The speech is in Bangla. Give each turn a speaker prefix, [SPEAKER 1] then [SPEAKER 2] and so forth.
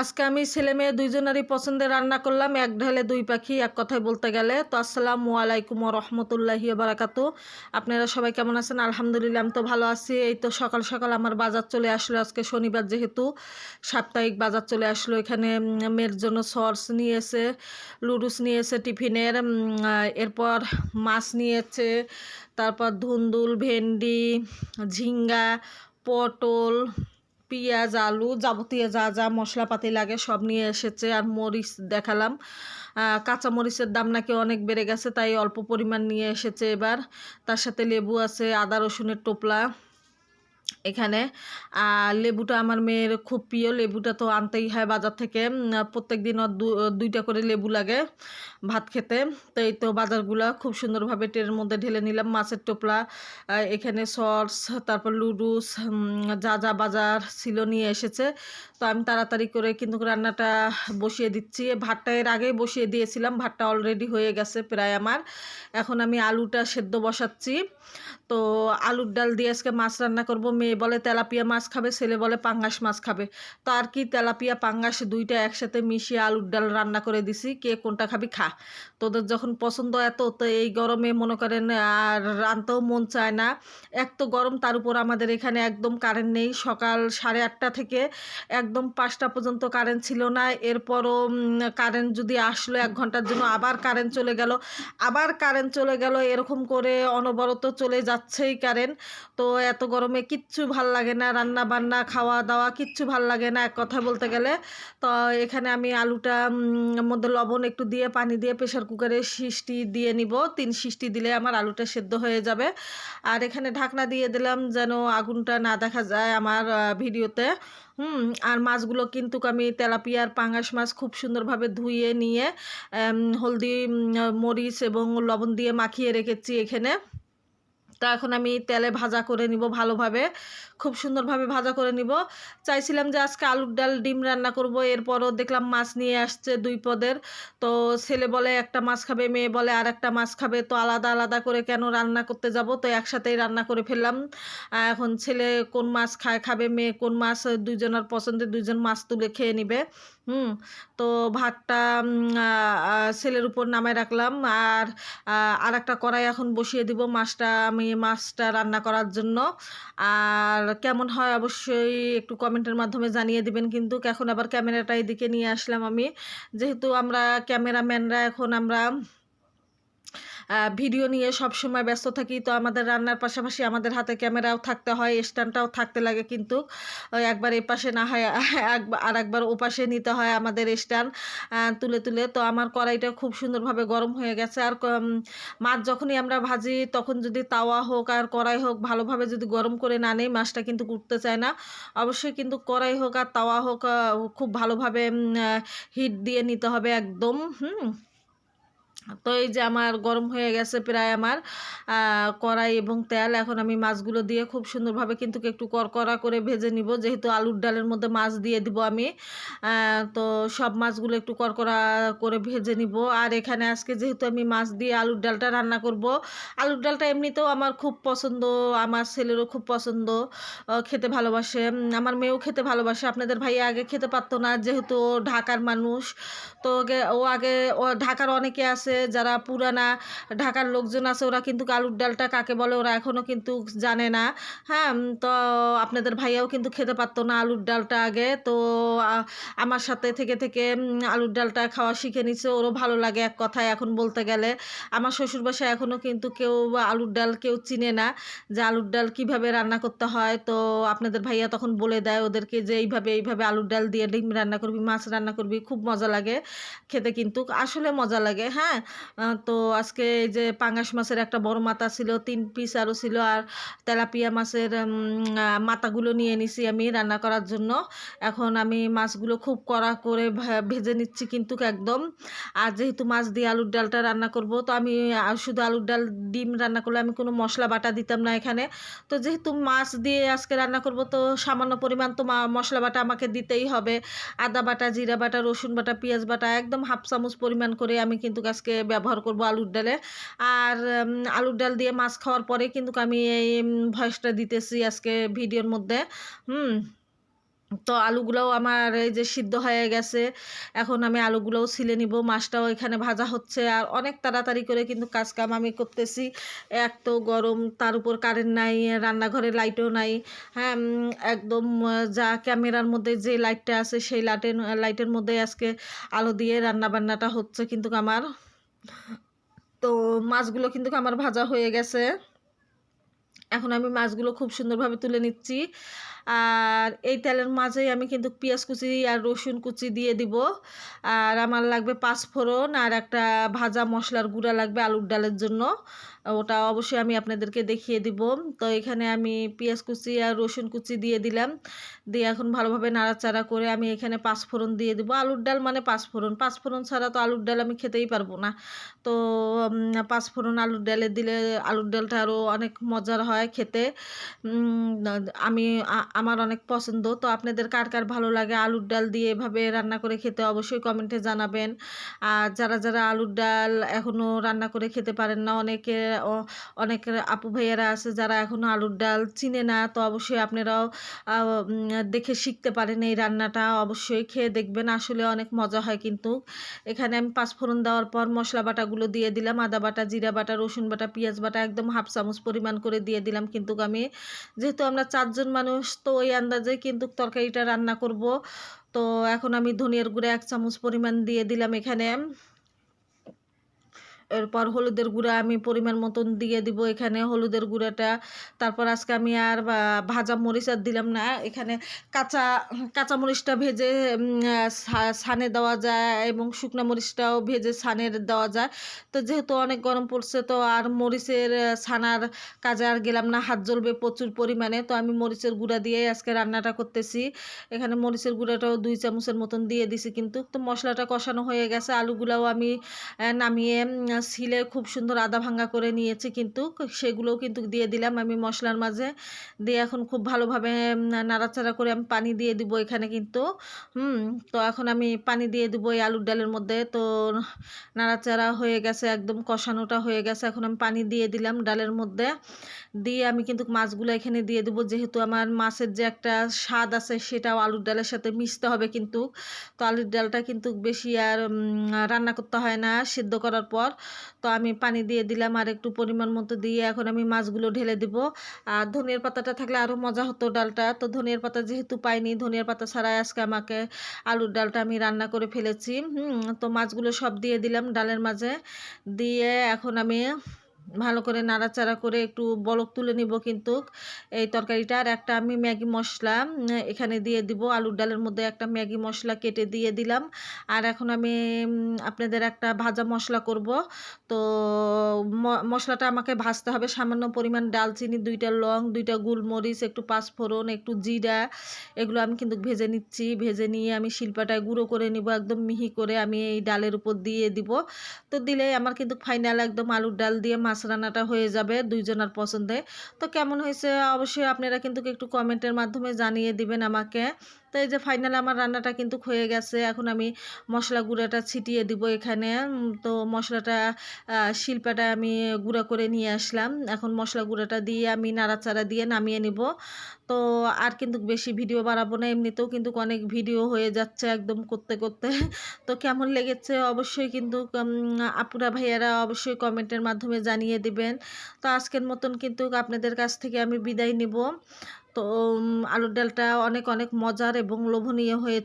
[SPEAKER 1] আজকে আমি ছেলে মেয়ে দুইজনেরই পছন্দের রান্না করলাম, এক ঢালে দুই পাখি, এক কথায় বলতে গেলে। তো আসসালামু আলাইকুম রহমতুল্লাহি বারাকাতু। আপনারা সবাই কেমন আছেন? আলহামদুলিল্লাহ, আমি তো ভালো আছি। এই তো সকাল সকাল আমার বাজার চলে আসলো আজকে শনিবার যেহেতু। সাপ্তাহিক বাজার চলে আসলো, এখানে মেয়ের জন্য সস নিয়েছে, লুডুস নিয়েছে টিফিনের এরপর মাছ নিয়েছে, তারপর ধুন্দুল, ভেন্ডি, ঝিঙ্গা, পটল পেঁয়াজ, আলু যাবতীয় যা যা মশলাপাতি লাগে সব নিয়ে এসেছে। আর মরিচ দেখালাম। কাঁচা মরিচের দাম নাকি অনেক বেড়ে গেছে, তাই অল্প পরিমাণ নিয়ে এসেছে এবার। তার সাথে লেবু আছে, আদা রসুনের টোপলা। এখানে। আর লেবুটা আমার মেয়ের খুব প্রিয়। লেবুটা তো আনতেই হয় বাজার থেকে। প্রত্যেক দিন দুইটা করে লেবু লাগে ভাত খেতে। তো এই তো বাজারগুলো খুব সুন্দরভাবে ট্রেনের মধ্যে ঢেলে নিলাম। মাছের টোপলা এখানে সস, তারপর লুডুস যা যা বাজার ছিল নিয়ে এসেছে। তো আমি তাড়াতাড়ি করে কিন্তু রান্নাটা বসিয়ে দিচ্ছি। ভাতটা এর আগেই বসিয়ে দিয়েছিলাম। ভাতটা অলরেডি হয়ে গেছে প্রায় আমার। এখন আমি আলুটা সেদ্ধ বসাচ্ছি। তো আলুর ডাল দিয়ে আজকে মাছ রান্না করব। মেয়ে বলে তেলাপিয়া মাছ খাবে, ছেলে বলে পাঙ্গাস মাছ খাবে। তো আর কি তেলাপিয়া, পাঙ্গাস দুইটা একসাথে মিশিয়ে আলুর ডাল রান্না করে দিছি, কে কোনটা খাবি খা। তোদের যখন পছন্দ এত, তো এই গরমে মনে করেন, আর রানতেও মন চায় না। এক তো গরম, তার উপর আমাদের এখানে একদম কারেন্ট নেই। সকাল সাড়ে আটটা থেকে একদম পাঁচটা পর্যন্ত কারেন্ট ছিল না। এরপরও কারেন্ট যদি আসলো এক ঘণ্টার জন্য, আবার কারেন্ট চলে গেল। আবার কারেন্ট চলে গেল, এরকম করে অনবরত চলে যাচ্ছেই কারেন্ট তো এত গরমে কিচ্ছু ভালো লাগে না রান্না বান্না খাওয়া দাওয়া কিচ্ছু ভালো লাগে না, এক কথা বলতে গেলে। তো এখানে আমি আলুটা মধ্যে লবণ একটু দিয়ে, পানি দিয়ে প্রেশার কুকারে সিষ্টি দিয়ে নিব। তিন সিষ্টি দিলে আমার আলুটা সেদ্ধ হয়ে যাবে। আর এখানে ঢাকনা দিয়ে দিলাম যেন আগুনটা না দেখা যায় আমার ভিডিওতে। হুম, আর মাছগুলো কিন্তু আমি তেলাপিয়ার পাঙ্গাস মাছ খুব সুন্দরভাবে ধুয়ে নিয়ে হলদি মরিচ এবং লবণ দিয়ে মাখিয়ে রেখেছি এখানে। তা এখন আমি তেলে ভাজা করে নিব ভালোভাবে। খুব সুন্দরভাবে ভাজা করে নিব। চাইছিলাম যে আজকে আলুর ডাল ডিম রান্না করব, এরপরও দেখলাম মাছ নিয়ে আসছে দুই পদের। তো ছেলে বলে একটা মাছ খাবে, মেয়ে বলে আর একটা মাছ খাবে, তো আলাদা আলাদা করে কেন রান্না করতে যাব? তো একসাথেই রান্না করে ফেললাম। এখন ছেলে কোন মাছ খায়, খাবে, মেয়ে কোন মাছ, দুইজনের পছন্দের দুইজন মাছ তুলে খেয়ে নিবে। হুম, তো ভাতটা ছেলের উপর নামায় রাখলাম। আর আর একটা কড়াই এখন বসিয়ে দিব মাছটা, আমি মাছটা রান্না করার জন্য। আর কেমন হয় অবশ্যই একটু কমেন্টের মাধ্যমে জানিয়ে দিবেন কিন্তু এখন আবার ক্যামেরাটা এদিকে নিয়ে আসলাম আমি। যেহেতু আমরা ক্যামেরাম্যানরা এখন আমরা ভিডিও নিয়ে সব সময় ব্যস্ত থাকি। তো আমাদের রান্নার পাশাপাশি আমাদের হাতে ক্যামেরাও থাকতে হয়, স্ট্যান্ডটাও থাকতে লাগে কিন্তু একবার এ পাশে না হয় আর একবার ও পাশে নিতে হয় আমাদের স্ট্যান্ড তুলে তুলে। তো আমার কড়াইটা খুব সুন্দরভাবে গরম হয়ে গেছে। আর মাছ যখনই আমরা ভাজি, তখন যদি তাওয়া হোক আর কড়াই হোক ভালোভাবে যদি গরম করে না নেই, মাছটা কিন্তু উঠতে চায় না। অবশ্যই কিন্তু কড়াই হোক আর তাওয়া হোক খুব ভালোভাবে হিট দিয়ে নিতে হবে একদম, হুম। তো এই যে আমার গরম হয়ে গেছে প্রায় আমার কড়াই এবং তেল। এখন আমি মাছগুলো দিয়ে খুব সুন্দরভাবে কিন্তু একটু করকরা করে ভেজে নিব। যেহেতু আলুর ডালের মধ্যে মাছ দিয়ে দিব আমি তো সব মাছগুলো একটু করকরা করে ভেজে নিব। আর এখানে আজকে যেহেতু আমি মাছ দিয়ে আলুর ডালটা রান্না করব, আলুর ডালটা এমনিতেও আমার খুব পছন্দ, আমার ছেলেরও খুব পছন্দ খেতে ভালোবাসে আমার মেয়েও খেতে ভালোবাসে। আপনাদের ভাইয়া আগে খেতে পারতো না, যেহেতু ঢাকার মানুষ, তো ও আগে, ও ঢাকার অনেকে আছে যারা পুরানা ঢাকার লোকজন আছে, ওরা কিন্তু আলুর ডালটা কাকে বলে ওরা এখনও কিন্তু জানে না। হ্যাঁ তো আপনাদের ভাইয়াও কিন্তু খেতে পারতো না আলুর ডালটা আগে। তো আমার সাথে থেকে থেকে আলুর ডালটা খাওয়া শিখে নিচ্ছে ওরও ভালো লাগে এক কথায় এখন বলতে গেলে। আমার শ্বশুর বাসায় এখনও কিন্তু কেউ আলুর ডাল কেউ চিনে না যে আলুর ডাল কীভাবে রান্না করতে হয়। তো, আপনাদের ভাইয়া তখন বলে দেয় ওদেরকে যে, এইভাবে এইভাবে আলুর ডাল দিয়ে ডিম রান্না করবি, মাছ রান্না করবি, খুব মজা লাগে, খেতে কিন্তু আসলে মজা লাগে। হ্যাঁ তো আজকে এই যে পাঙ্গাস মাছের একটা বড় মাথা ছিল, তিন পিস আরও ছিল, আর তেলাপিয়া মাছের মাথাগুলো নিয়ে নিছি আমি রান্না করার জন্য। এখন আমি মাছগুলো খুব কড়া করে ভেজে নিচ্ছি কিন্তু একদম। আর যেহেতু মাছ দিয়ে আলুর ডালটা রান্না করব, তো আমি শুধু আলুর ডাল, ডিম রান্না করলে আমি কোনো মশলা বাটা দিতাম না এখানে। তো যেহেতু মাছ দিয়ে আজকে রান্না করব, তো সামান্য পরিমাণ তো মশলা বাটা আমাকে দিতেই হবে। আদা বাটা, জিরা বাটা, রসুন বাটা, পেঁয়াজ বাটা, একদম হাফ চামচ পরিমাণ করে আমি কিন্তু আজকে ব্যবহার করব আলুর ডালে। আর আলুর ডাল দিয়ে মাছ খাওয়ার পরে কিন্তু আমি এই ভয়েসটা দিতেছি আজকে ভিডিওর মধ্যে। হুম, তো আলুগুলোও আমার এই যে সিদ্ধ হয়ে গেছে, এখন আমি আলুগুলোও ছিলে নিব। মাছটাও এখানে ভাজা হচ্ছে আর অনেক তাড়াতাড়ি করে কিন্তু কাজ কাম আমি করতেছি। এক তো গরম, তার উপর কারেন্ট নাই, রান্নাঘরে লাইটও নাই। হ্যাঁ একদম যা ক্যামেরার মধ্যে যে লাইটটা আছে সেই লাইটের লাইটের মধ্যে আজকে আলো দিয়ে রান্না বান্নাটা হচ্ছে কিন্তু আমার। তো মাছগুলো কিন্তু আমার ভাজা হয়ে গেছে। এখন আমি মাছগুলো খুব সুন্দরভাবে তুলে নিচ্ছি। আর এই তেলের মাঝেই আমি কিন্তু পেঁয়াজ কুচি আর রসুন কুচি দিয়ে দিব। আর আমার লাগবে পাঁচফোড়ন আর একটা ভাজা মশলার গুঁড়া লাগবে আলুর ডালের জন্য। ওটা অবশ্যই আমি আপনাদেরকে দেখিয়ে দিব। তো এখানে আমি পেঁয়াজ কুচি আর রসুন কুচি দিয়ে দিলাম। দিয়ে এখন ভালোভাবে নাড়াচাড়া করে আমি এখানে পাঁচফোড়ন দিয়ে দিব। আলুর ডাল মানে পাঁচ পাঁচফোড়ন পাঁচফোড়ন ছাড়া তো আলুর ডাল আমি খেতেই পারব না। তো উম, পাঁচফোড়ন আলুর ডালে দিলে আলুর ডালটা আরও অনেক মজার হয় খেতে। আমি আমার অনেক পছন্দ। তো আপনাদের কার কার ভালো লাগে? আলুর ডাল দিয়ে এভাবে রান্না করে খেতে অবশ্যই কমেন্টে জানাবেন। আর যারা যারা আলুর ডাল এখনও রান্না করে খেতে পারেন না, অনেকে অনেক আপু ভাইয়ারা আছে যারা এখনও আলুর ডাল চিনে না, তো অবশ্যই আপনারাও দেখে শিখতে পারেন এই রান্নাটা। অবশ্যই খেয়ে দেখবেন, আসলে অনেক মজা হয় কিন্তু। এখানে আমি পাঁচফোড়ন দেওয়ার পর মশলা বাটাগুলো দিয়ে দিলাম, আদা বাটা, জিরা বাটা, রসুন বাটা, পেঁয়াজ বাটা একদম হাফ চামচ পরিমাণ করে দিয়ে দিলাম। কিন্তু আমি, যেহেতু আমরা চারজন মানুষ তো ওই আন্দাজে, কিন্তু তরকারিটা রান্না করব। তো এখন আমি ধনিয়ার গুঁড়া এক চামচ পরিমাণ দিয়ে দিলাম এখানে। এরপর হলুদের গুঁড়া আমি পরিমাণ মতন দিয়ে দিব এখানে হলুদের গুঁড়াটা। তারপর আজকে আমি আর ভাজা মরিচ আর দিলাম না। এখানে কাঁচা কাঁচা মরিচটা ভেজে উম, আহ, সা- ছানে দেওয়া যায় এবং শুকনো মরিচটাও ভেজে ছানে দেওয়া যায়। তো যেহেতু অনেক গরম পড়ছে তো আর মরিচের ছানার কাজে আর গেলাম না। হাত জ্বলবে প্রচুর পরিমাণে। তো আমি মরিচের গুঁড়া দিয়েই আজকে রান্নাটা করতেছি। এখানে মরিচের গুঁড়াটাও দুই চামচের মতন দিয়ে দিছি কিন্তু। তো মশলাটা কষানো হয়ে গেছে। আলুগুলাও আমি নামিয়ে ছিলে খুব সুন্দর আদা ভাঙ্গা করে নিয়েছি কিন্তু, সেগুলোও কিন্তু দিয়ে দিলাম আমি মশলার মাঝে। দিয়ে এখন খুব ভালোভাবে নাড়াচাড়া করে আমি পানি দিয়ে দিব এখানে কিন্তু। হুম, তো এখন আমি পানি দিয়ে দিব এই আলুর ডালের মধ্যে। তো নাড়াচাড়া হয়ে গেছে, একদম কষানোটা হয়ে গেছে। এখন আমি পানি দিয়ে দিলাম ডালের মধ্যে। দিয়ে আমি কিন্তু মাছগুলো এখানে দিয়ে দেবো। যেহেতু আমার মাছের যে একটা স্বাদ আছে, সেটাও আলুর ডালের সাথে মিশতে হবে কিন্তু। তো আলুর ডালটা কিন্তু বেশি আর রান্না করতে হয় না, সিদ্ধ করার পর। তো আমি পানি দিয়ে দিলাম আর একটু পরিমাণ মতো দিয়ে এখন আমি মাছগুলো ঢেলে দিব। আর ধনিয়ার পাতাটা থাকলে আরও মজা হতো ডালটা। তো ধনিয়ার পাতা যেহেতু পাইনি, ধনিয়ার পাতা ছাড়াই আজকে আমাকে আলুর ডালটা আমি রান্না করে ফেলেছি। তো মাছগুলো সব দিয়ে দিলাম ডালের মাঝে। দিয়ে এখন আমি ভালো করে নাড়াচাড়া করে একটু বলক তুলে নিব কিন্তু এই তরকারিটা। আর একটা আমি ম্যাগি মশলা এখানে দিয়ে দিব। আলুর ডালের মধ্যে একটা ম্যাগি মশলা কেটে দিয়ে দিলাম। আর এখন আমি আপনাদের একটা ভাজা মশলা করব। তো মশলাটা আমাকে ভাজতে হবে। সামান্য পরিমাণ ডালচিনি, দুইটা লং, দুইটা গোলমরিচ, একটু পাঁচফোড়ন, একটু জিরা, এগুলো আমি কিন্তু ভেজে নিচ্ছি। ভেজে নিয়ে আমি শিল্পাটায় গুঁড়ো করে নিব, একদম মিহি করে আমি এই ডালের উপর দিয়ে দিব। তো দিলে আমার কিন্তু ফাইনাল একদম আলুর ডাল দিয়ে মাছ রান্নাটা হয়ে যাবে দুইজনের পছন্দে। তো কেমন হয়েছে? অবশ্যই আপনারা কিন্তু একটু কমেন্টের মাধ্যমে জানিয়ে দিবেন আমাকে। তো এই যে ফাইনাল আমার রান্নাটা কিন্তু হয়ে গেছে। এখন আমি মশলা গুঁড়াটা ছিটিয়ে দিব এখানে। তো মশলাটা শিল্পাটা আমি গুঁড়া করে নিয়ে আসলাম। এখন মশলা গুঁড়াটা দিয়ে আমি নাড়াচাড়া দিয়ে নামিয়ে নিব। তো আর কিন্তু বেশি ভিডিও বাড়াবো না। এমনিতেও কিন্তু অনেক ভিডিও হয়ে যাচ্ছে একদম করতে করতে। তো কেমন লেগেছে? অবশ্যই কিন্তু আপুরা ভাইয়ারা অবশ্যই কমেন্টের মাধ্যমে জানিয়ে দিবেন। তো আজকের মতন কিন্তু আপনাদের কাছ থেকে আমি বিদায় নিব। তো আলুর ডালটা অনেক অনেক মজার এবং লোভনীয় হয়ে